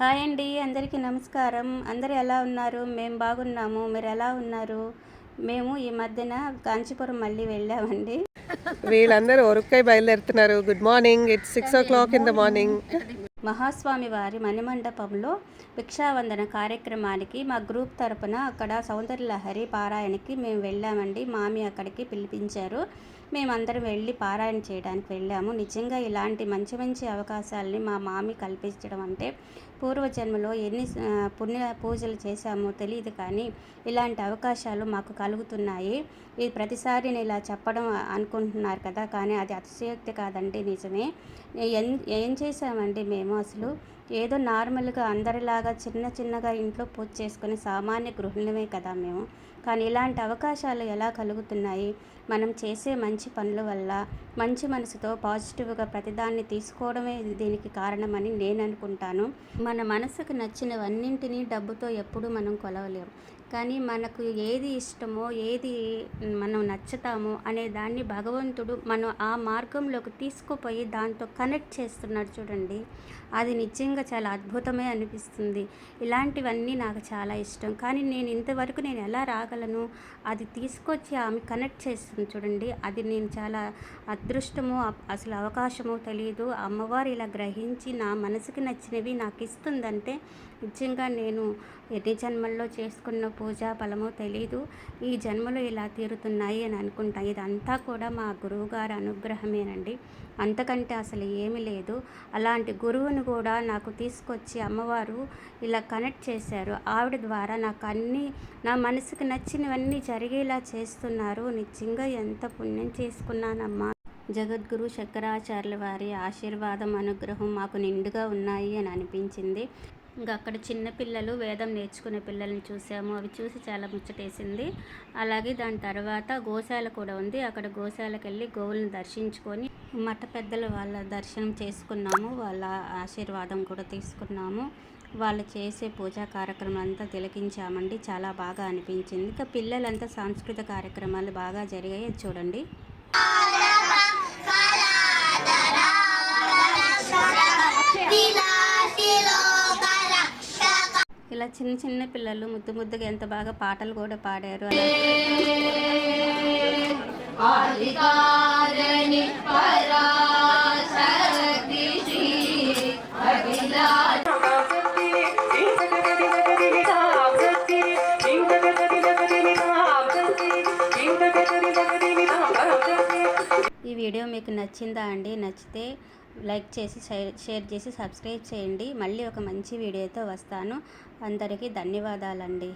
Hi అండి అందరికీ నమస్కారం. అందరు ఎలా ఉన్నారు? మేము బాగున్నాము. మీరు ఎలా ఉన్నారు? మేము ఈ మధ్యన కాంచీపురం మళ్ళీ వెళ్ళామండి. వీళ్ళందరూ ఒరుక్కై బయలుదేరుతున్నారు. Good morning it's six o'clock in the morning Mahaswami వారి మణిమండపంలో భిక్షావందన కార్యక్రమానికి మా గ్రూప్ తరపున అక్కడ సౌందర్యలహరి పారాయణకి మేము వెళ్ళామండి. మామి అక్కడికి పిలిపించారు. మేమందరం వెళ్ళి పారాయణ చేయడానికి వెళ్ళాము. నిజంగా ఇలాంటి మంచి మంచి అవకాశాలని మా మామి కల్పించడం అంటే పూర్వజన్మలో ఎన్ని పుణ్య పూజలు చేశామో తెలియదు కానీ ఇలాంటి అవకాశాలు మాకు కలుగుతున్నాయి. ఇది ప్రతిసారి నేను ఇలా చెప్పడం అనుకుంటున్నారు కదా కానీ అది అతిశయోక్తి కాదండి నిజమే. ఏం ఏం చేసామండి మేము? అసలు ఏదో నార్మల్గా అందరిలాగా చిన్న చిన్నగా ఇంట్లో పూజ చేసుకునే సామాన్య గృహిణులమే కదా మేము. కానీ ఇలాంటి అవకాశాలు ఎలా కలుగుతున్నాయి? మనం చేసే మంచి పనుల వల్ల మంచి మనసుతో పాజిటివ్గా ప్రతిదాన్ని తీసుకోవడమే దీనికి కారణమని నేను అనుకుంటాను. మన మనసుకు నచ్చినవన్నింటినీ డబ్బుతో ఎప్పుడూ మనం కొలవలేం. కానీ మనకు ఏది ఇష్టమో ఏది మనం నచ్చుతామో అనే దాన్ని భగవంతుడు మనం ఆ మార్గంలోకి తీసుకుపోయి దాంతో కనెక్ట్ చేస్తున్నాడు చూడండి. అది నిజంగా చాలా అద్భుతమే అనిపిస్తుంది. ఇలాంటివన్నీ నాకు చాలా ఇష్టం. కానీ నేను ఇంతవరకు నేను ఎలా రాగలను అది తీసుకొచ్చి ఆమె కనెక్ట్ చేస్తుంది చూడండి. అది నేను చాలా అదృష్టము అసలు అవకాశము తెలియదు అమ్మవారు ఇలా గ్రహించి నా మనసుకి నచ్చినవి నాకు ఇస్తుందంటే నిజంగా నేను ఎన్ని జన్మల్లో చేసుకున్న పూజా ఫలమో తెలీదు. ఈ జన్మలో ఇలా తీరుతున్నాయి అని అనుకుంటా. ఇదంతా కూడా మా గురువుగారి అనుగ్రహమేనండి. అంతకంటే అసలు ఏమీ లేదు. అలాంటి గురువును కూడా నాకు నాకు తీసుకొచ్చి అమ్మవారు ఇలా కనెక్ట్ చేశారు. ఆవిడ ద్వారా నాకు అన్నీ నా మనసుకు నచ్చినవన్నీ జరిగేలా చేస్తున్నారు. నిజంగా ఎంత పుణ్యం చేసుకున్నానమ్మా. జగద్గురు శంకరాచార్యుల వారి ఆశీర్వాదం అనుగ్రహం మాకు నిండుగా ఉన్నాయి అని అనిపించింది. ఇంకా అక్కడ చిన్న పిల్లలు వేదం నేర్చుకునే పిల్లల్ని చూసాము. అవి చూసి చాలా ముచ్చటేసింది. అలాగే దాని తర్వాత గోశాల కూడా ఉంది. అక్కడ గోశాలకు వెళ్ళి గోవులను దర్శించుకొని మఠ పెద్దల వాళ్ళ దర్శనం చేసుకున్నాము. వాళ్ళ ఆశీర్వాదం కూడా తీసుకున్నాము. వాళ్ళు చేసే పూజా కార్యక్రమం అంతా తిలకించామండి. చాలా బాగా అనిపించింది. ఇంకా పిల్లలంతా సాంస్కృతిక కార్యక్రమాలు బాగా జరిగాయి. అది చూడండి. ఇలా చిన్న చిన్న పిల్లలు ముద్దు ముద్దుగా ఎంత బాగా పాటలు కూడా పాడారు ఈ వీడియో మీకు నచ్చిందా అండి? నచ్చితే లైక్ చేసి షేర్ చేసి సబ్స్క్రైబ్ చేయండి. మళ్ళీ ఒక మంచి వీడియోతో వస్తాను. అందరికీ ధన్యవాదాలండి.